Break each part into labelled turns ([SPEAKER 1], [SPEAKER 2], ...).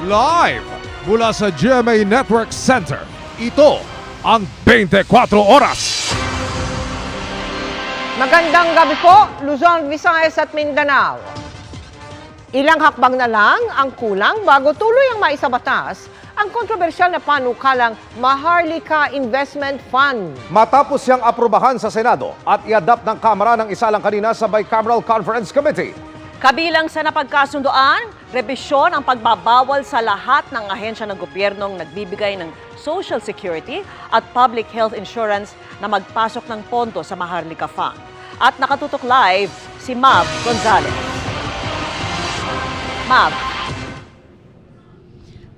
[SPEAKER 1] Live mula sa GMA Network Center. Ito ang 24 Oras.
[SPEAKER 2] Magandang gabi po, Luzon, Visayas at Mindanao. Ilang hakbang na lang ang kulang bago tuloy ang maisabatas ang kontrobersyal na panukalang Maharlika Investment Fund.
[SPEAKER 1] Matapos siyang aprubahan sa Senado at i-adapt ng Kamara ng isa lang kanina sa Bicameral Conference Committee.
[SPEAKER 3] Kabilang sa napagkasundoan, rebisyon ang pagbabawal sa lahat ng ahensya ng gobyernong nagbibigay ng Social Security at Public Health Insurance na magpasok ng pondo sa Maharlika Fund. At nakatutok live si Mav Gonzalez. Mav,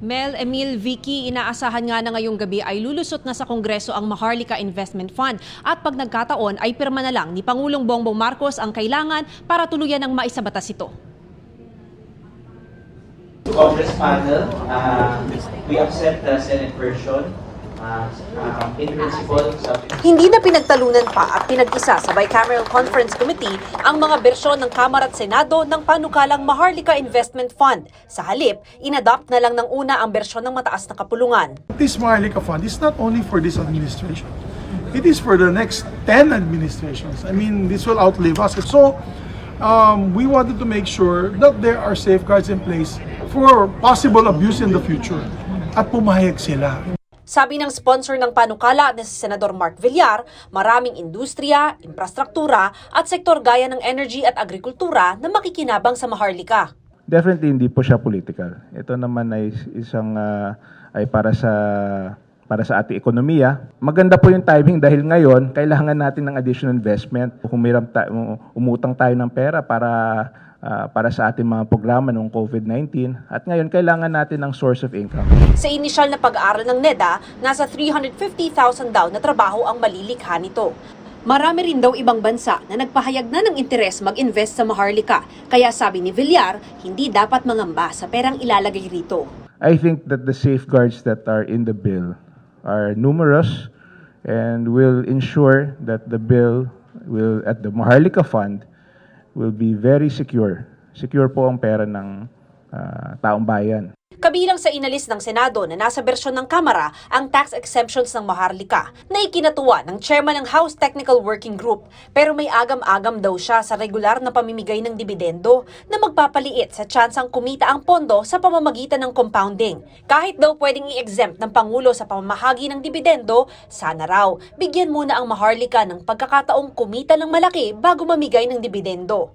[SPEAKER 4] Mel, Emil, Vicky, inaasahan nga na ngayong gabi ay lulusot na sa Kongreso ang Maharlika Investment Fund at pag nagkataon ay pirma na lang ni Pangulong Bongbong Marcos ang kailangan para tuluyan ng maisabatas ito.
[SPEAKER 5] Congress panel, uh, we accept the Senate version uh, uh, in principle. subject
[SPEAKER 4] Hindi na pinagtalunan pa at pinag-isa sa Bicameral Conference Committee ang mga bersyon ng Kamara at Senado ng panukalang Maharlika Investment Fund. Sa halip, inadopt na lang ng una ang bersyon ng mataas na kapulungan.
[SPEAKER 6] This Maharlika Fund is not only for this administration. It is for the next 10 administrations. I mean, this will outlive us. So, um, we wanted to make sure that there are safeguards in place for possible abuse in the future. At pumayag sila.
[SPEAKER 4] Sabi ng sponsor ng panukala na si Senador Mark Villar, maraming industriya, infrastruktura at sektor gaya ng energy at agrikultura na makikinabang sa Maharlika.
[SPEAKER 7] Definitely hindi po siya political. Ito naman ay isang ah, ay para sa para sa ating ekonomiya. Maganda po yung timing dahil ngayon kailangan natin ng additional investment. Humiram ta- umutang tayo ng pera para ah, para sa ating mga programa noong COVID-19 at ngayon kailangan natin ng source of income.
[SPEAKER 4] Sa inisyal na pag-aaral ng NEDA, nasa 350,000 daw na trabaho ang malilikha nito. Marami rin daw ibang bansa na nagpahayag na ng interes mag-invest sa Maharlika. Kaya sabi ni Villar, hindi dapat mangamba sa perang ilalagay rito.
[SPEAKER 7] I think that the safeguards that are in the bill are numerous and will ensure that the bill will at the Maharlika Fund will be very secure. Secure po ang pera ng ah, taong bayan.
[SPEAKER 4] Kabilang sa inalis ng Senado na nasa bersyon ng Kamara ang tax exemptions ng Maharlika na ikinatuwa ng chairman ng House Technical Working Group pero may agam-agam daw siya sa regular na pamimigay ng dibidendo na magpapaliit sa tsansang kumita ang pondo sa pamamagitan ng compounding. Kahit daw pwedeng i-exempt ng Pangulo sa pamamahagi ng dibidendo, sana raw bigyan muna ang Maharlika ng pagkakataong kumita ng malaki bago mamigay ng dibidendo.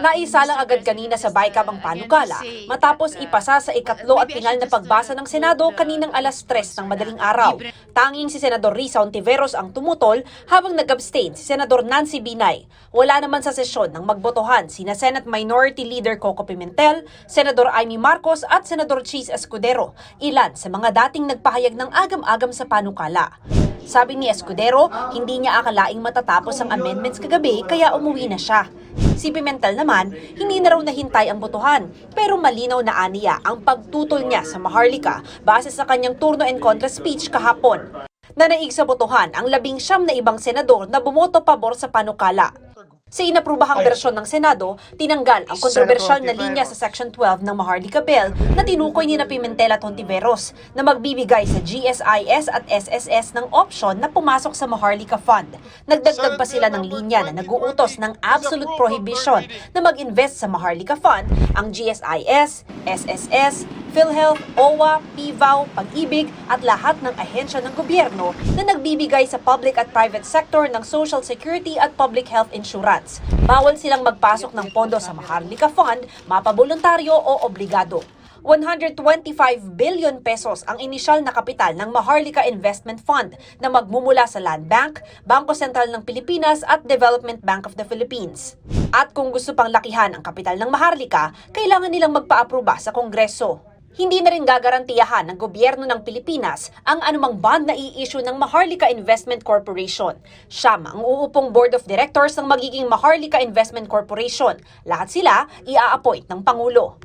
[SPEAKER 4] Naisalang agad kanina sa BICAM ang panukala matapos ipasa sa ikatlo at pinal na pagbasa ng Senado kaninang alas 3 ng madaling araw. Tanging si Senador Risa Ontiveros ang tumutol habang nag-abstain si Senador Nancy Binay. Wala naman sa sesyon ng magbotohan sina Senate Minority Leader Coco Pimentel, Senador Amy Marcos at Senador Cheese Escudero, ilan sa mga dating nagpahayag ng agam-agam sa panukala. Sabi ni Escudero, hindi niya akalaing matatapos ang amendments kagabi kaya umuwi na siya. Si Pimentel naman, hindi na raw nahintay ang botohan pero malinaw na aniya ang pagtutol niya sa Maharlika base sa kanyang turno and contra speech kahapon. Nanaig sa botohan ang labing siyam na ibang senador na bumoto pabor sa panukala. Sa inaprubahang bersyon ng Senado, tinanggal ang kontrobersyal na linya sa Section 12 ng Maharlika Bill na tinukoy ni na Pimentel at Hontiveros na magbibigay sa GSIS at SSS ng option na pumasok sa Maharlika Fund. Nagdagdag pa sila ng linya na naguutos ng absolute prohibition na mag-invest sa Maharlika Fund ang GSIS, SSS, PhilHealth, OWA, PVAW, Pag-ibig at lahat ng ahensya ng gobyerno na nagbibigay sa public at private sector ng Social Security at Public Health Insurance. Bawal silang magpasok ng pondo sa Maharlika Fund, mapaboluntaryo o obligado. 125 billion pesos ang inisyal na kapital ng Maharlika Investment Fund na magmumula sa Land Bank, Bangko Sentral ng Pilipinas at Development Bank of the Philippines. At kung gusto pang lakihan ang kapital ng Maharlika, kailangan nilang magpaaproba sa Kongreso. Hindi na rin gagarantiyahan ng gobyerno ng Pilipinas ang anumang bond na i-issue ng Maharlika Investment Corporation. Siyam ang uupong board of directors ng magiging Maharlika Investment Corporation. Lahat sila ia-appoint ng Pangulo.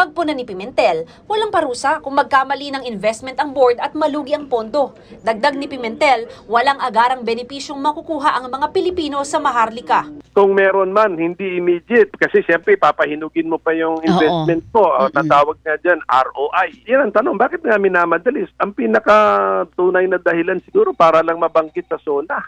[SPEAKER 4] Pagpuna ni Pimentel, walang parusa kung magkamali ng investment ang board at malugi ang pondo. Dagdag ni Pimentel, walang agarang benepisyong makukuha ang mga Pilipino sa Maharlika.
[SPEAKER 8] kung meron man, hindi immediate. Kasi siyempre, papahinugin mo pa yung investment mo. O, tatawag nga dyan, ROI. Yan ang tanong, bakit nga minamadali? Ang pinaka-tunay na dahilan siguro para lang mabanggit sa SONA.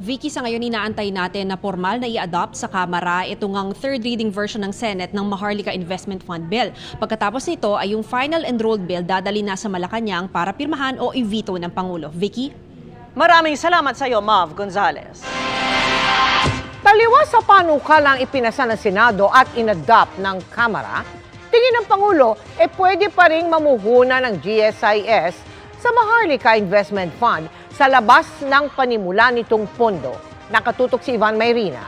[SPEAKER 9] Vicky, sa ngayon inaantay natin na formal na i-adopt sa Kamara itong ang third reading version ng Senate ng Maharlika Investment Fund Bill. Pagkatapos nito ay yung final enrolled bill dadali na sa Malacanang para pirmahan o i-veto ng Pangulo. Vicky?
[SPEAKER 3] Maraming salamat sa iyo, Mav Gonzales.
[SPEAKER 2] Taliwas sa panukalang ipinasa ng Senado at inadopt ng Kamara, tingin ng Pangulo, eh pwede pa rin mamuhuna ng GSIS sa Maharlika Investment Fund sa labas ng panimula nitong pondo. Nakatutok si Ivan Mayrina.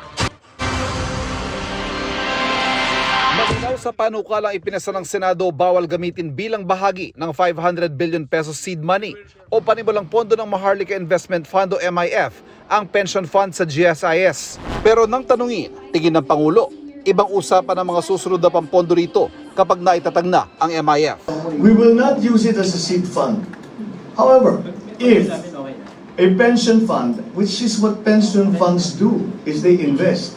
[SPEAKER 10] Malinaw sa panukalang ipinasa ng Senado bawal gamitin bilang bahagi ng 500 billion pesos seed money o panimulang pondo ng Maharlika Investment Fund o MIF ang pension fund sa GSIS. Pero nang tanungin, tingin ng Pangulo, ibang usapan ang mga susunod na pampondo rito kapag naitatag na ang MIF.
[SPEAKER 11] We will not use it as a seed fund. However, if a pension fund, which is what pension funds do, is they invest.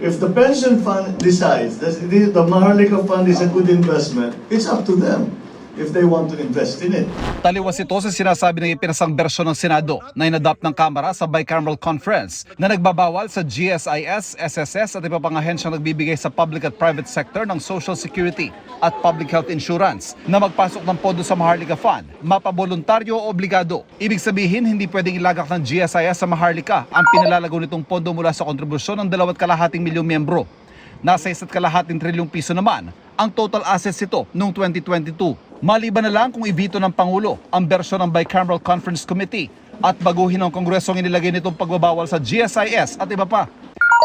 [SPEAKER 11] If the pension fund decides that the Maharlika fund is a good investment, it's up to them if they want to invest in it.
[SPEAKER 10] Taliwas ito sa sinasabi ng ipinasang bersyon ng Senado na inadopt ng Kamara sa bicameral conference na nagbabawal sa GSIS, SSS at iba pang ahensyang nagbibigay sa public at private sector ng Social Security at Public Health Insurance na magpasok ng pondo sa Maharlika Fund, mapaboluntaryo o obligado. Ibig sabihin, hindi pwedeng ilagak ng GSIS sa Maharlika ang pinalalago nitong pondo mula sa kontribusyon ng dalawat kalahating milyong miyembro. Nasa isa't kalahating trilyong piso naman ang total assets ito noong 2022. Maliban na lang kung ibito ng Pangulo ang bersyon ng Bicameral Conference Committee at baguhin ng Kongreso ang inilagay nitong pagbabawal sa GSIS at iba pa.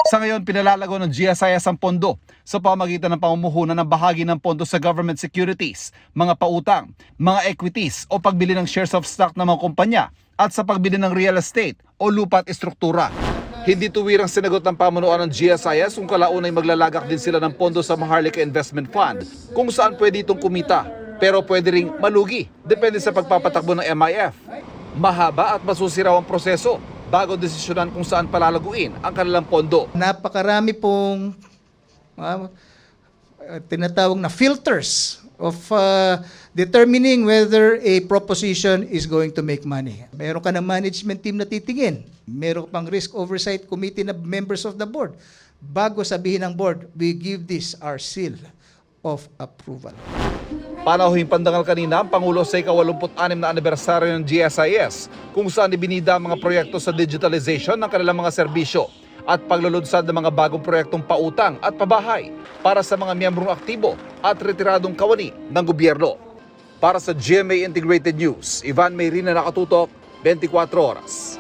[SPEAKER 10] Sa ngayon, pinalalago ng GSIS ang pondo sa pamagitan ng pamumuhunan ng bahagi ng pondo sa government securities, mga pautang, mga equities o pagbili ng shares of stock ng mga kumpanya at sa pagbili ng real estate o lupa at istruktura. Hindi tuwirang sinagot ng pamunuan ng GSIS kung kalaunay maglalagak din sila ng pondo sa Maharlika Investment Fund kung saan pwede itong kumita pero pwede ring malugi depende sa pagpapatakbo ng MIF. Mahaba at masusiraw ang proseso bago desisyonan kung saan palalaguin ang kanilang pondo.
[SPEAKER 12] napakarami pong uh, tinatawag na filters of uh, determining whether a proposition is going to make money. Meron ka ng management team na titingin. Meron pang risk oversight committee na members of the board. Bago sabihin ng board, we give this our seal of approval.
[SPEAKER 10] Panauhing pandangal kanina ang Pangulo sa ika-86 na anibersaryo ng GSIS kung saan ibinida ang mga proyekto sa digitalization ng kanilang mga serbisyo at paglulunsad ng mga bagong proyektong pautang at pabahay para sa mga miyembrong aktibo at retiradong kawani ng gobyerno. Para sa GMA Integrated News, Ivan Mayrina nakatutok, 24 oras.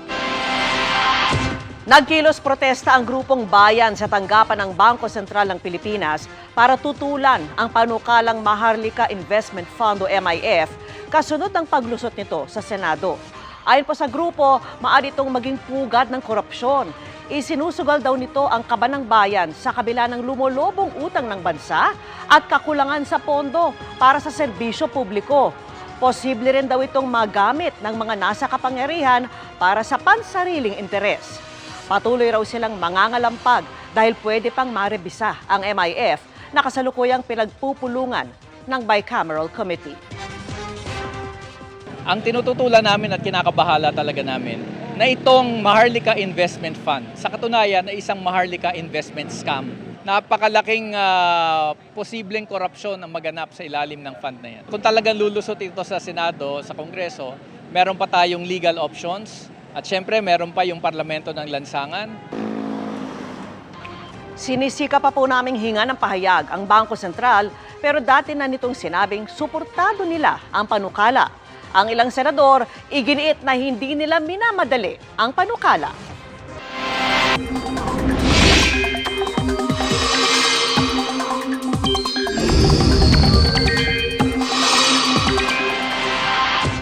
[SPEAKER 3] Nagkilos protesta ang grupong bayan sa tanggapan ng Bangko Sentral ng Pilipinas para tutulan ang panukalang Maharlika Investment Fund o MIF kasunod ng paglusot nito sa Senado. Ayon po sa grupo, maaari itong maging pugad ng korupsyon. Isinusugal daw nito ang kaba ng bayan sa kabila ng lumolobong utang ng bansa at kakulangan sa pondo para sa serbisyo publiko. Posible rin daw itong magamit ng mga nasa kapangyarihan para sa pansariling interes. Patuloy raw silang mangangalampag dahil pwede pang marebisa ang MIF na kasalukuyang pinagpupulungan ng Bicameral Committee.
[SPEAKER 13] Ang tinututulan namin at kinakabahala talaga namin na itong Maharlika Investment Fund, sa katunayan na isang Maharlika Investment Scam, napakalaking ah, posibleng korupsyon ang maganap sa ilalim ng fund na yan. Kung talagang lulusot ito sa Senado, sa Kongreso, meron pa tayong legal options at syempre meron pa yung parlamento ng lansangan.
[SPEAKER 3] Sinisika pa po naming hinga ng pahayag ang Bangko Sentral pero dati na nitong sinabing suportado nila ang panukala. Ang ilang senador, iginiit na hindi nila minamadali ang panukala.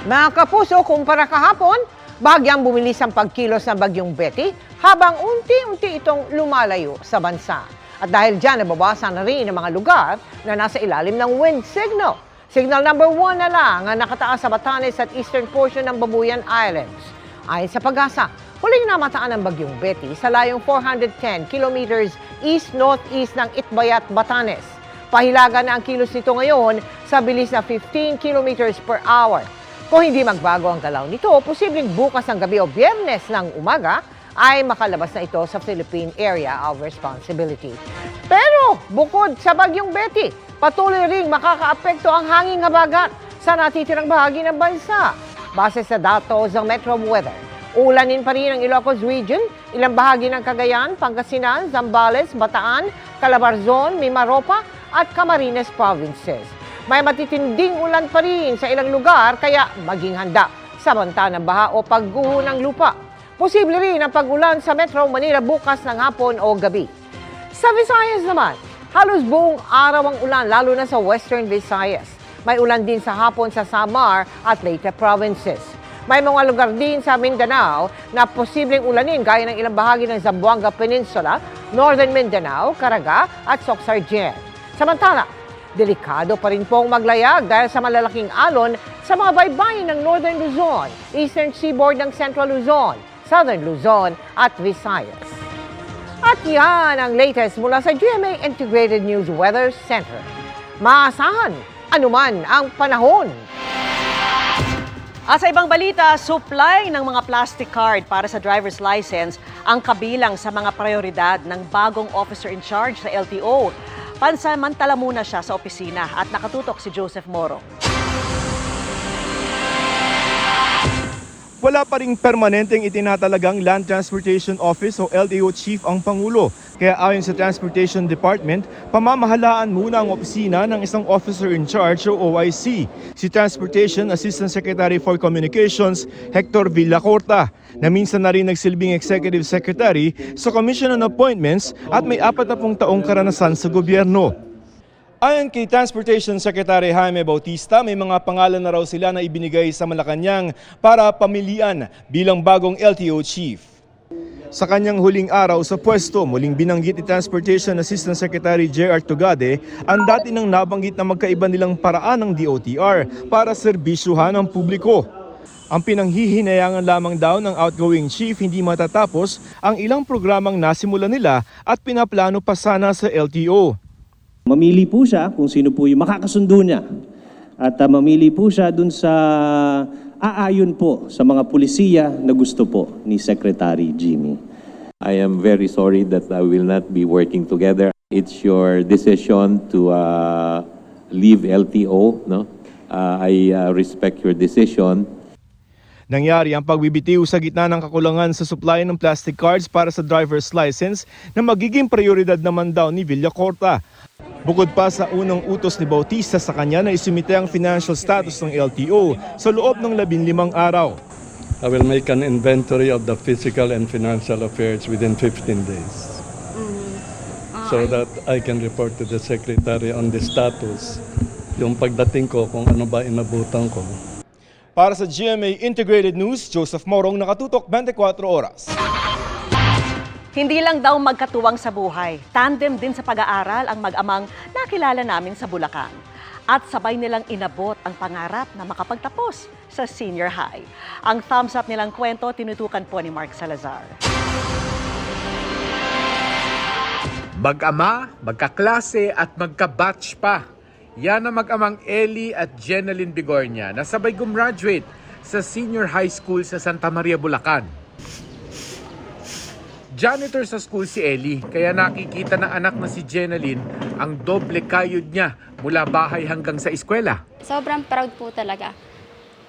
[SPEAKER 2] Mga kapuso, kumpara kahapon, bagyang bumilis ang pagkilos ng bagyong Betty habang unti-unti itong lumalayo sa bansa. At dahil dyan, nababawasan na rin ang mga lugar na nasa ilalim ng wind signal. Signal number 1 na lang ang nakataas sa Batanes at eastern portion ng Babuyan Islands. Ayon sa pag-asa, huling namataan ng bagyong Betty sa layong 410 kilometers east-northeast ng Itbayat, Batanes. Pahilaga na ang kilos nito ngayon sa bilis na 15 kilometers per hour. Kung hindi magbago ang galaw nito, posibleng bukas ng gabi o biyernes ng umaga ay makalabas na ito sa Philippine Area of Responsibility. Pero bukod sa bagyong Betty, patuloy ring makakaapekto ang hanging habagat sa natitirang bahagi ng bansa. Base sa datos ng Metro Weather, ulanin pa rin ang Ilocos Region, ilang bahagi ng Cagayan, Pangasinan, Zambales, Bataan, Calabarzon, Mimaropa at Camarines Provinces. May matitinding ulan pa rin sa ilang lugar kaya maging handa sa banta ng baha o pagguho ng lupa. Posible rin ang pag-ulan sa Metro Manila bukas ng hapon o gabi. Sa Visayas naman, halos buong araw ang ulan lalo na sa Western Visayas. May ulan din sa hapon sa Samar at Leyte provinces. May mga lugar din sa Mindanao na posibleng ulanin gaya ng ilang bahagi ng Zamboanga Peninsula, Northern Mindanao, Caraga at Soxargen. Samantala, delikado pa rin pong maglayag dahil sa malalaking alon sa mga baybayin ng Northern Luzon, Eastern Seaboard ng Central Luzon, Southern Luzon at Visayas. At yan ang latest mula sa GMA Integrated News Weather Center. Maasahan anuman ang panahon.
[SPEAKER 3] At sa ibang balita, supply ng mga plastic card para sa driver's license ang kabilang sa mga prioridad ng bagong officer in charge sa LTO. Pansamantala muna siya sa opisina at nakatutok si Joseph Moro.
[SPEAKER 14] Wala pa ring permanenteng itinatalagang Land Transportation Office o LTO Chief ang Pangulo. Kaya ayon sa Transportation Department, pamamahalaan muna ang opisina ng isang Officer in Charge o OIC, si Transportation Assistant Secretary for Communications Hector Villacorta, na minsan na rin nagsilbing Executive Secretary sa Commission on Appointments at may apat na taong karanasan sa gobyerno. Ayon kay Transportation Secretary Jaime Bautista, may mga pangalan na raw sila na ibinigay sa Malacanang para pamilian bilang bagong LTO chief. Sa kanyang huling araw sa pwesto, muling binanggit ni Transportation Assistant Secretary J.R. Tugade ang dati nang nabanggit na magkaiba nilang paraan ng DOTR para serbisyuhan ang publiko. Ang pinanghihinayangan lamang daw ng outgoing chief hindi matatapos ang ilang programang nasimula nila at pinaplano pa sana sa LTO.
[SPEAKER 15] Mamili po siya kung sino po yung makakasundo niya. At ah, mamili po siya dun sa aayon po sa mga pulisiya na gusto po ni Secretary Jimmy.
[SPEAKER 16] I am very sorry that I will not be working together. It's your decision to uh, leave LTO. No, uh, I uh, respect your decision.
[SPEAKER 14] Nangyari ang pagbibitiw sa gitna ng kakulangan sa supply ng plastic cards para sa driver's license na magiging prioridad naman daw ni Villacorta. Bukod pa sa unang utos ni Bautista sa kanya na isumite ang financial status ng LTO sa loob ng 15 araw.
[SPEAKER 17] I will make an inventory of the physical and financial affairs within 15 days. So that I can report to the Secretary on the status, yung pagdating ko kung ano ba inabutan ko.
[SPEAKER 14] Para sa GMA Integrated News, Joseph Morong nakatutok 24 oras.
[SPEAKER 3] Hindi lang daw magkatuwang sa buhay, tandem din sa pag-aaral ang mag-amang nakilala namin sa Bulacan. At sabay nilang inabot ang pangarap na makapagtapos sa senior high. Ang thumbs up nilang kwento tinutukan po ni Mark Salazar.
[SPEAKER 18] Mag-ama, magkaklase at magka-batch pa. Yan ang mag-amang Ellie at Jeneline Bigornia na sabay gumraduate sa senior high school sa Santa Maria, Bulacan. Janitor sa school si Ellie, kaya nakikita ng anak na si Jeneline ang doble kayod niya mula bahay hanggang sa eskwela.
[SPEAKER 19] Sobrang proud po talaga.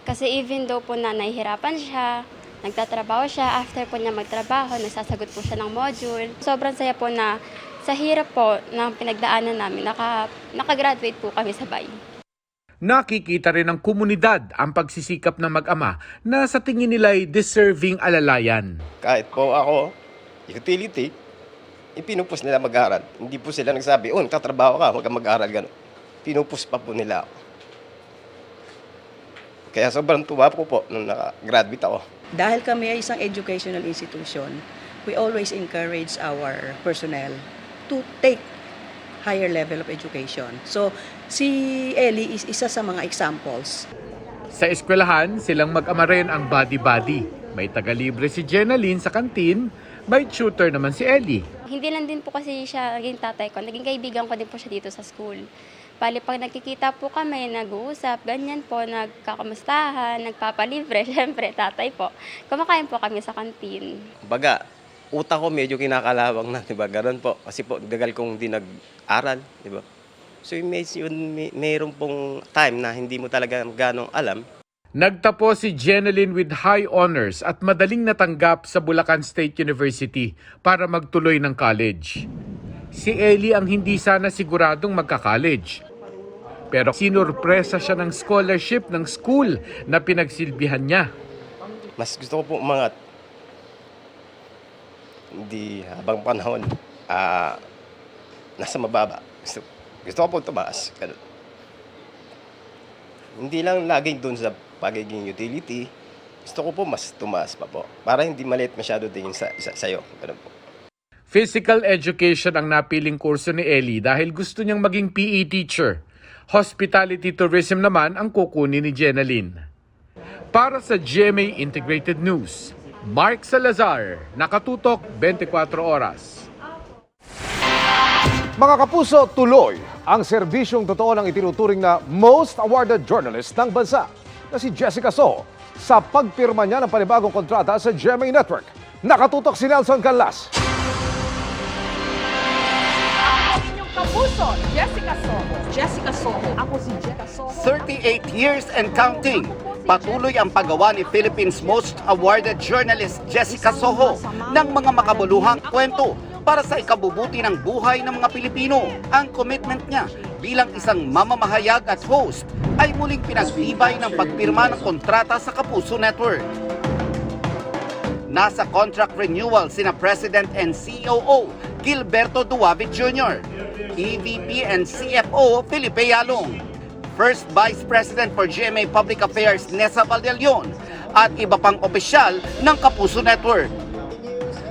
[SPEAKER 19] Kasi even though po na nahihirapan siya, nagtatrabaho siya, after po niya magtrabaho, nagsasagot po siya ng module. Sobrang saya po na sa hirap po ng pinagdaanan namin, naka, nakagraduate po kami sabay.
[SPEAKER 18] Nakikita rin ng komunidad ang pagsisikap ng mag-ama na sa tingin nila ay deserving alalayan.
[SPEAKER 20] Kahit po ako, utility, ipinupus nila mag-aaral. Hindi po sila nagsabi, oh, nagtatrabaho ka, huwag kang mag-aaral, gano'n. Pinupus pa po nila ako. Kaya sobrang tuwa po po nung naka-graduate ako.
[SPEAKER 21] Dahil kami ay isang educational institution, we always encourage our personnel to take higher level of education. So, si Ellie is isa sa mga examples.
[SPEAKER 18] Sa eskwelahan, silang mag-ama rin ang body-body. May taga-libre si Jenaline sa kantin, may tutor naman si Ellie.
[SPEAKER 19] Hindi lang din po kasi siya naging tatay ko. Naging kaibigan ko din po siya dito sa school. Bali, pag nagkikita po kami, nag-uusap, ganyan po, nagkakamustahan, nagpapalibre, syempre, tatay po. Kumakain po kami sa kantin.
[SPEAKER 20] Baga, utak ko medyo kinakalawang na, di ba? Ganun po. Kasi po, dagal kong di nag-aral, di ba? So, may, yun, may, mayroon pong time na hindi mo talaga ganong alam.
[SPEAKER 18] Nagtapos si Jenaline with high honors at madaling natanggap sa Bulacan State University para magtuloy ng college. Si Ellie ang hindi sana siguradong magka-college. Pero sinurpresa siya ng scholarship ng school na pinagsilbihan niya.
[SPEAKER 20] Mas gusto ko po umangat. Hindi habang panahon, ah, nasa mababa. Gusto, gusto ko po tumaas. Ganun. Hindi lang laging doon sa pagiging utility. Gusto ko po mas tumaas pa po. Para hindi maliit masyado tingin sa, sa, sa'yo. Ganun po.
[SPEAKER 18] Physical education ang napiling kurso ni Ellie dahil gusto niyang maging PE teacher. Hospitality tourism naman ang kukunin ni Jenaline. Para sa GMA Integrated News, Mark Salazar, Nakatutok 24 Oras.
[SPEAKER 22] Mga kapuso, tuloy ang serbisyong totoo ng itinuturing na most awarded journalist ng bansa na si Jessica So sa pagpirma niya ng panibagong kontrata sa GMA Network. Nakatutok si Nelson Canlas.
[SPEAKER 3] Inyong kapuso, Jessica Soho. Jessica Soho. Ako si Jessica.
[SPEAKER 23] 38 years and counting. Patuloy ang paggawa ni Philippines Most Awarded Journalist Jessica Soho ng mga makabuluhang kwento para sa ikabubuti ng buhay ng mga Pilipino. Ang commitment niya bilang isang mamamahayag at host ay muling pinagtibay ng pagpirma ng kontrata sa Kapuso Network. Nasa contract renewal sina President and COO Gilberto Duavit Jr., EVP and CFO Felipe Yalong, First Vice President for GMA Public Affairs Nessa Valdelion at iba pang opisyal ng Kapuso Network.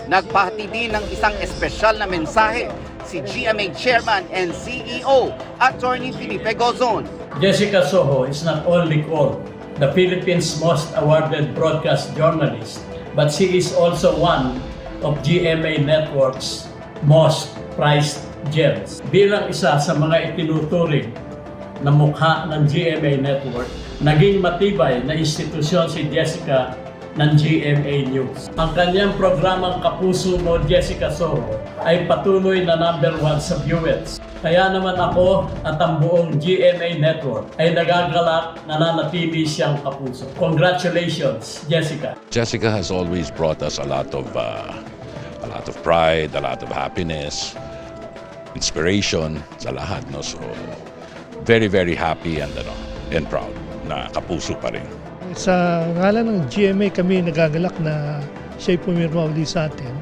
[SPEAKER 23] Nagpahati din ng isang espesyal na mensahe si GMA Chairman and CEO Attorney Felipe Gozon.
[SPEAKER 24] Jessica Soho is not only called the Philippines' most awarded broadcast journalist, but she is also one of GMA Network's most prized gems. Bilang isa sa mga itinuturing na mukha ng GMA Network, naging matibay na institusyon si Jessica ng GMA News. Ang kanyang programang Kapuso mo Jessica Soho ay patuloy na number one sa viewers. Kaya naman ako at ang buong GMA Network ay nagagalak na nanatili siyang kapuso. Congratulations, Jessica!
[SPEAKER 25] Jessica has always brought us a lot of uh, a lot of pride, a lot of happiness, inspiration sa lahat no. So very very happy and ano and proud na kapuso pa rin.
[SPEAKER 26] Sa ngalan ng GMA kami nagagalak na siya'y pumirma uli sa atin.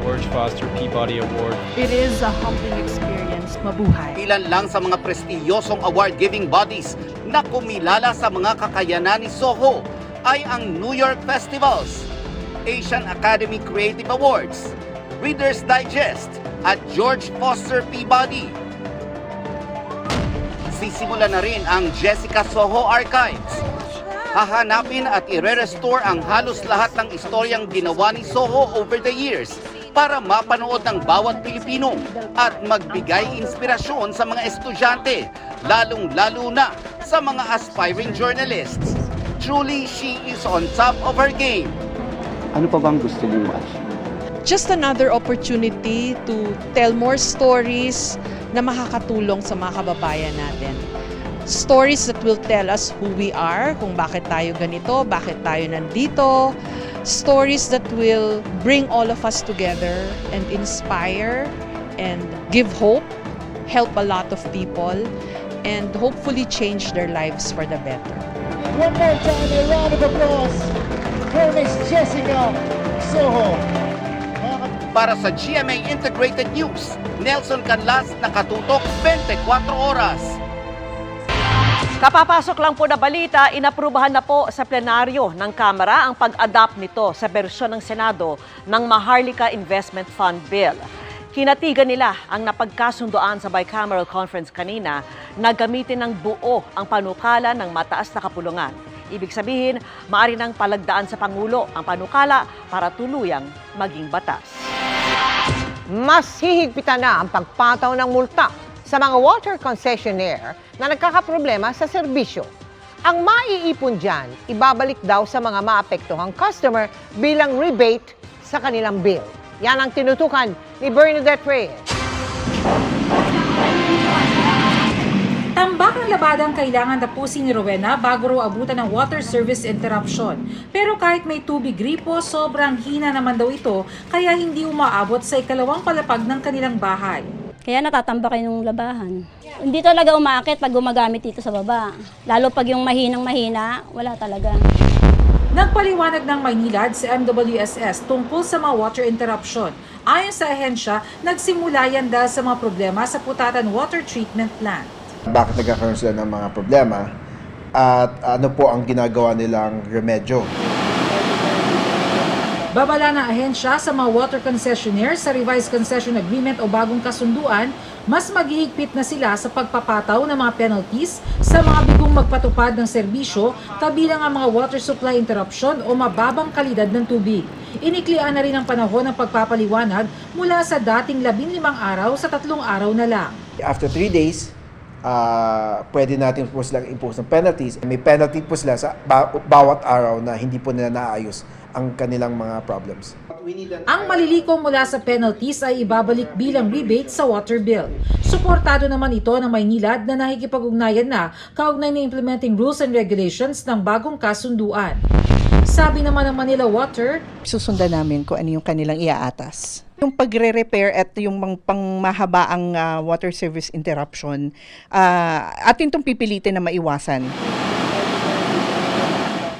[SPEAKER 27] George Foster Peabody Award.
[SPEAKER 21] It is a humbling experience. Mabuhay.
[SPEAKER 23] Ilan lang sa mga prestiyosong award-giving bodies na kumilala sa mga kakayanan ni Soho ay ang New York Festivals, Asian Academy Creative Awards, Reader's Digest at George Foster Peabody. Sisimula na rin ang Jessica Soho Archives. Hahanapin at ire-restore ang halos lahat ng istoryang ginawa ni Soho over the years para mapanood ng bawat Pilipino at magbigay inspirasyon sa mga estudyante, lalong-lalo na sa mga aspiring journalists. Truly, she is on top of her game.
[SPEAKER 28] Ano pa bang gusto niyo ma-achieve?
[SPEAKER 29] just another opportunity to tell more stories na makakatulong sa mga kababayan natin. Stories that will tell us who we are, kung bakit tayo ganito, bakit tayo nandito. Stories that will bring all of us together and inspire and give hope, help a lot of people, and hopefully change their lives for the better.
[SPEAKER 30] One more time, a round of applause for Miss Jessica Soho.
[SPEAKER 23] Para sa GMA Integrated News, Nelson Canlas, Nakatutok, 24 Oras.
[SPEAKER 3] Kapapasok lang po na balita, inaprubahan na po sa plenaryo ng Kamara ang pag-adapt nito sa bersyon ng Senado ng Maharlika Investment Fund Bill. Kinatigan nila ang napagkasundoan sa bicameral conference kanina na gamitin ng buo ang panukala ng mataas na kapulungan. Ibig sabihin, maari nang palagdaan sa Pangulo ang panukala para tuluyang maging batas.
[SPEAKER 2] Mas hihigpitan na ang pagpataw ng multa sa mga water concessionaire na nagkakaproblema sa serbisyo. Ang maiipon dyan, ibabalik daw sa mga maapektuhang customer bilang rebate sa kanilang bill. Yan ang tinutukan ni Bernadette Reyes.
[SPEAKER 31] Tambak ng labada ang kailangan tapusin ni Rowena bago raw abutan ng water service interruption. Pero kahit may tubig gripo, sobrang hina naman daw ito kaya hindi umaabot sa ikalawang palapag ng kanilang bahay.
[SPEAKER 32] Kaya natatambak kayo ng labahan. Hindi talaga umaakit pag gumagamit dito sa baba. Lalo pag yung mahinang mahina, wala talaga.
[SPEAKER 31] Nagpaliwanag ng Maynilad sa MWSS tungkol sa mga water interruption. Ayon sa ahensya, nagsimula yan dahil sa mga problema sa Putatan Water Treatment Plant.
[SPEAKER 33] Bakit nagkakaroon sila ng mga problema at ano po ang ginagawa nilang remedyo.
[SPEAKER 31] Babala ng ahensya sa mga water concessionaires sa revised concession agreement o bagong kasunduan, mas maghihigpit na sila sa pagpapataw ng mga penalties sa mga bigong magpatupad ng serbisyo kabilang ang mga water supply interruption o mababang kalidad ng tubig. Iniklian na rin ang panahon ng pagpapaliwanag mula sa dating 15 araw sa tatlong araw na lang.
[SPEAKER 33] After 3 days, ah pwede natin po silang impose ng penalties. May penalty po sila sa ba- bawat araw na hindi po nila naayos ang kanilang mga problems.
[SPEAKER 31] Ang maliliko mula sa penalties ay ibabalik bilang rebate sa water bill. Suportado naman ito ng Maynilad na nakikipag-ugnayan na kaugnay ng implementing rules and regulations ng bagong kasunduan. Sabi naman ng Manila Water,
[SPEAKER 34] susundan namin kung ano yung kanilang iaatas. Yung pagre-repair at yung pang pangmahabaang ah, water service interruption, ah, atin itong pipilitin na maiwasan.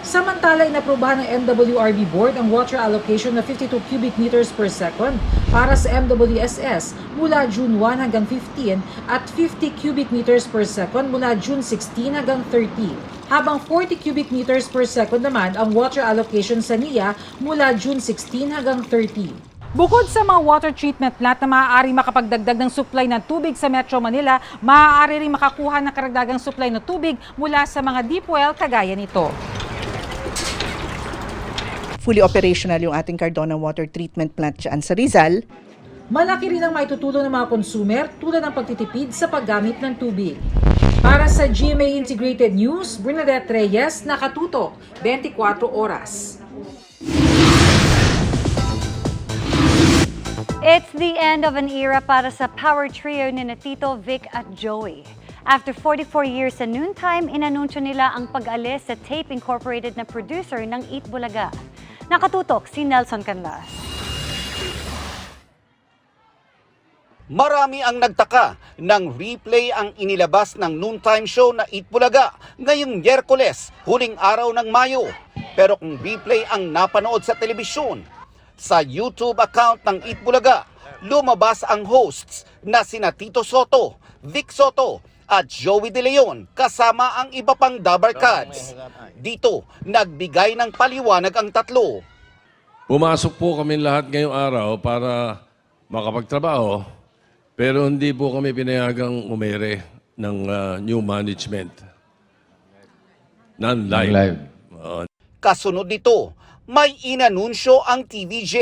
[SPEAKER 31] Samantala, inaprubahan ng MWRB Board ang water allocation na 52 cubic meters per second para sa MWSS mula June 1 hanggang 15 at 50 cubic meters per second mula June 16 hanggang 30. Habang 40 cubic meters per second naman ang water allocation sa NIA mula June 16 hanggang 30. Bukod sa mga water treatment plant na maaari makapagdagdag ng supply ng tubig sa Metro Manila, maaari rin makakuha ng karagdagang supply ng tubig mula sa mga deep well kagaya nito.
[SPEAKER 34] Fully operational yung ating Cardona Water Treatment Plant dyan sa Rizal.
[SPEAKER 31] Malaki rin ang maitutulong ng mga consumer tulad ng pagtitipid sa paggamit ng tubig. Para sa GMA Integrated News, Bernadette Reyes, nakatutok, 24 oras.
[SPEAKER 35] It's the end of an era para sa power trio ni Tito, Vic at Joey. After 44 years sa noontime, inanunsyo nila ang pag-alis sa Tape Incorporated na producer ng Eat Bulaga. Nakatutok si Nelson Canlas.
[SPEAKER 23] Marami ang nagtaka nang replay ang inilabas ng noontime show na Eat Bulaga ngayong Miyerkules, huling araw ng Mayo. Pero kung replay ang napanood sa telebisyon, sa YouTube account ng Eat Bulaga, lumabas ang hosts na sina Tito Soto, Vic Soto, at Joey De Leon kasama ang iba pang Dabar Cats. Dito, nagbigay ng paliwanag ang tatlo.
[SPEAKER 36] Pumasok po kami lahat ngayong araw para makapagtrabaho, pero hindi po kami pinayagang umere ng ah, new management. Non-live. Oo.
[SPEAKER 23] Kasunod nito, may inanunsyo ang TVJ.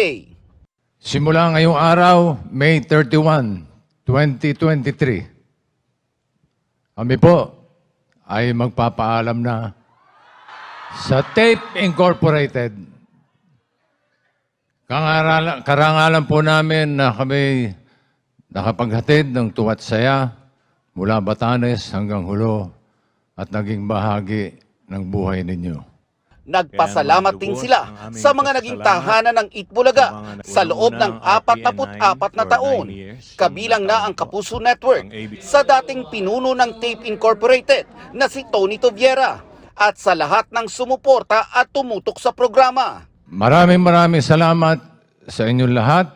[SPEAKER 37] Simula ngayong araw, May 31, 2023, kami po ay magpapaalam na sa Tape Incorporated. Karangalan, karangalan po namin na kami nakapaghatid ng tuwat saya mula Batanes hanggang Hulo at naging bahagi ng buhay ninyo.
[SPEAKER 23] Nagpasalamat din sila sa mga naging tahanan ng Itbulaga sa loob ng 44 na taon. Kabilang na ang Kapuso Network sa dating pinuno ng Tape Incorporated na si Tony Toviera at sa lahat ng sumuporta at tumutok sa programa.
[SPEAKER 37] Maraming maraming salamat sa inyong lahat.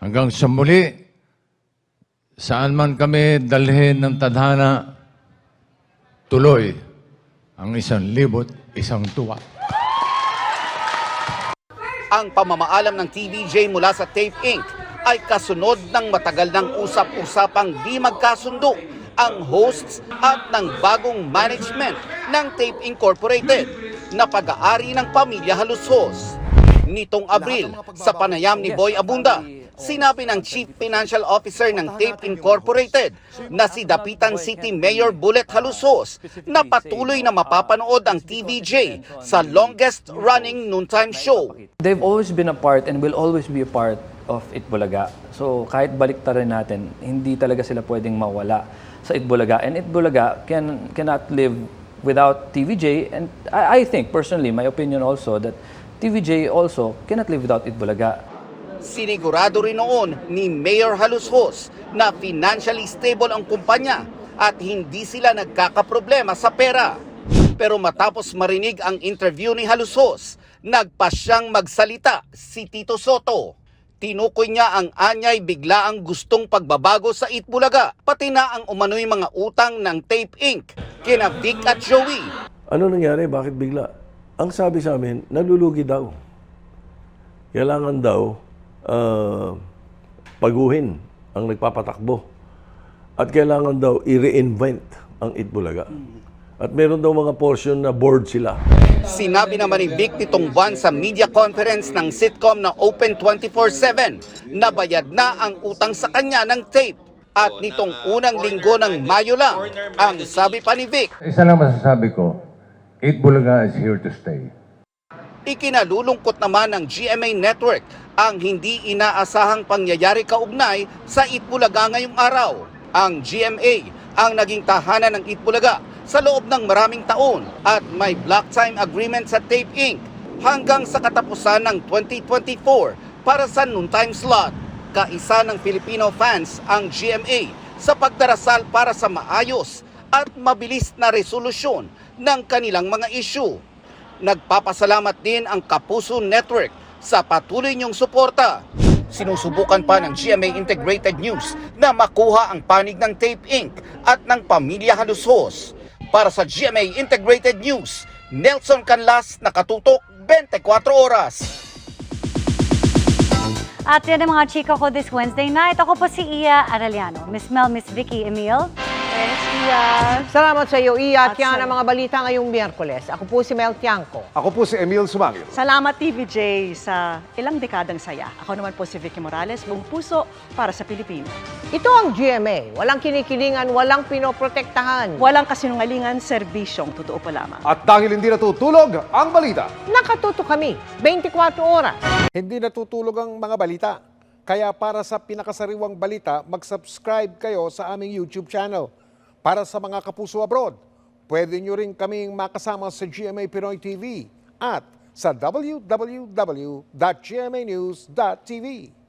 [SPEAKER 37] Hanggang sa muli, saan man kami dalhin ng tadhana, tuloy ang isang libot, isang tuwa.
[SPEAKER 23] Ang pamamaalam ng TVJ mula sa Tape Inc. ay kasunod ng matagal ng usap-usapang di magkasundo ang hosts at ng bagong management ng Tape Incorporated na pag-aari ng pamilya Halusos. Nitong Abril, sa panayam ni Boy Abunda, sinabi ng Chief Financial Officer ng Tape Incorporated na si Dapitan City Mayor Bullet Halusos na patuloy na mapapanood ang TVJ sa longest running noontime show.
[SPEAKER 38] They've always been a part and will always be a part of Itbulaga. So kahit baliktarin natin, hindi talaga sila pwedeng mawala sa Itbulaga. And Itbulaga can, cannot live without TVJ. And I, I think, personally, my opinion also, that TVJ also cannot live without Itbulaga.
[SPEAKER 23] Sinigurado rin noon ni Mayor Halusos na financially stable ang kumpanya at hindi sila nagkakaproblema sa pera. Pero matapos marinig ang interview ni Halusos, nagpa siyang magsalita si Tito Soto. Tinukoy niya ang anyay bigla ang gustong pagbabago sa Itbulaga, pati na ang umano'y mga utang ng Tape Inc. kina Vic at Joey.
[SPEAKER 39] Ano nangyari? Bakit bigla? Ang sabi sa amin, nalulugi daw. Kailangan daw ah, paguhin ang nagpapatakbo. At kailangan daw i-reinvent ang Itbulaga. At meron daw mga portion na board sila.
[SPEAKER 23] Sinabi naman ni Vic nitong buwan sa media conference ng sitcom na Open 24-7 na bayad na ang utang sa kanya ng tape. At nitong unang linggo ng Mayo lang, ang sabi pa ni Vic,
[SPEAKER 37] Isa lang masasabi ko, Eat Bulaga is here to stay.
[SPEAKER 23] Ikinalulungkot naman ng GMA Network ang hindi inaasahang pangyayari kaugnay sa Itbulaga ngayong araw. Ang GMA ang naging tahanan ng Itbulaga sa loob ng maraming taon at may block time agreement sa Tape Inc. hanggang sa katapusan ng 2024 para sa noontime slot. Kaisa ng Filipino fans ang GMA sa pagdarasal para sa maayos at mabilis na resolusyon ng kanilang mga issue. Nagpapasalamat din ang Kapuso Network sa patuloy niyong suporta. Sinusubukan pa ng GMA Integrated News na makuha ang panig ng Tape Inc. at ng Pamilya Halusos. Para sa GMA Integrated News, Nelson Canlas, nakatutok 24 oras.
[SPEAKER 35] At yan ang mga chika ko this Wednesday night. Ako po si Iya Arellano. Miss Mel, Miss Vicky, Emil.
[SPEAKER 2] Thanks, Iya. Salamat sa iyo, Iya. At yan ang mga balita ngayong Miyerkules. Ako po si Mel Tiangco.
[SPEAKER 22] Ako po si Emil Sumangil.
[SPEAKER 3] Salamat TVJ sa ilang dekadang saya. Ako naman po si Vicky Morales, buong puso para sa Pilipino.
[SPEAKER 2] Ito ang GMA. Walang kinikilingan, walang pinoprotektahan.
[SPEAKER 3] Walang kasinungalingan, serbisyong totoo pa lamang.
[SPEAKER 22] At dahil hindi natutulog ang balita,
[SPEAKER 2] Nakatuto kami, 24 oras.
[SPEAKER 40] Hindi natutulog ang mga balita. Kaya para sa pinakasariwang balita, mag-subscribe kayo sa aming YouTube channel. Para sa mga kapuso abroad, pwede nyo rin kaming makasama sa GMA Pinoy TV at sa www.gmanews.tv.